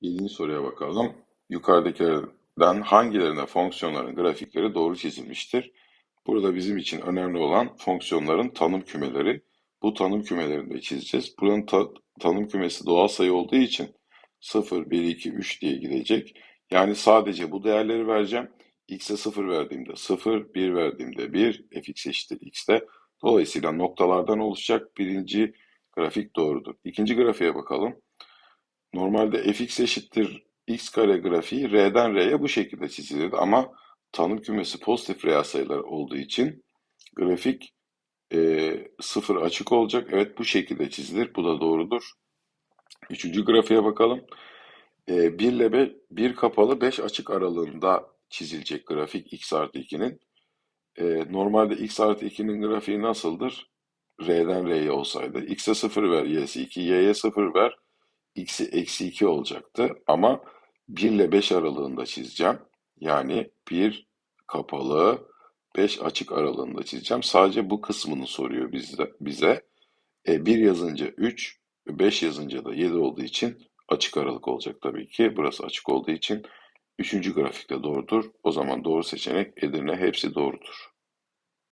Yedinci soruya bakalım. Yukarıdakilerden hangilerinde fonksiyonların grafikleri doğru çizilmiştir? Burada bizim için önemli olan fonksiyonların tanım kümeleri. Bu tanım kümelerini de çizeceğiz. Buranın ta- tanım kümesi doğal sayı olduğu için 0, 1, 2, 3 diye gidecek. Yani sadece bu değerleri vereceğim. X'e 0 verdiğimde 0, 1 verdiğimde 1, fx eşittir x'te. Dolayısıyla noktalardan oluşacak birinci grafik doğrudur. İkinci grafiğe bakalım. Normalde fx eşittir x kare grafiği r'den r'ye bu şekilde çizilirdi ama tanım kümesi pozitif reel sayılar olduğu için grafik e, sıfır açık olacak. Evet bu şekilde çizilir. Bu da doğrudur. Üçüncü grafiğe bakalım. E, 1 ile 5, 1 kapalı 5 açık aralığında çizilecek grafik x artı 2'nin. E, normalde x artı 2'nin grafiği nasıldır? R'den R'ye olsaydı. X'e 0 ver, y'si 2, y'ye 0 ver, x'i eksi 2 olacaktı. Ama 1 ile 5 aralığında çizeceğim. Yani 1 kapalı, 5 açık aralığında çizeceğim. Sadece bu kısmını soruyor bizde, bize. E, 1 yazınca 3, 5 yazınca da 7 olduğu için açık aralık olacak tabii ki. Burası açık olduğu için 3. grafikte doğrudur. O zaman doğru seçenek Edirne hepsi doğrudur.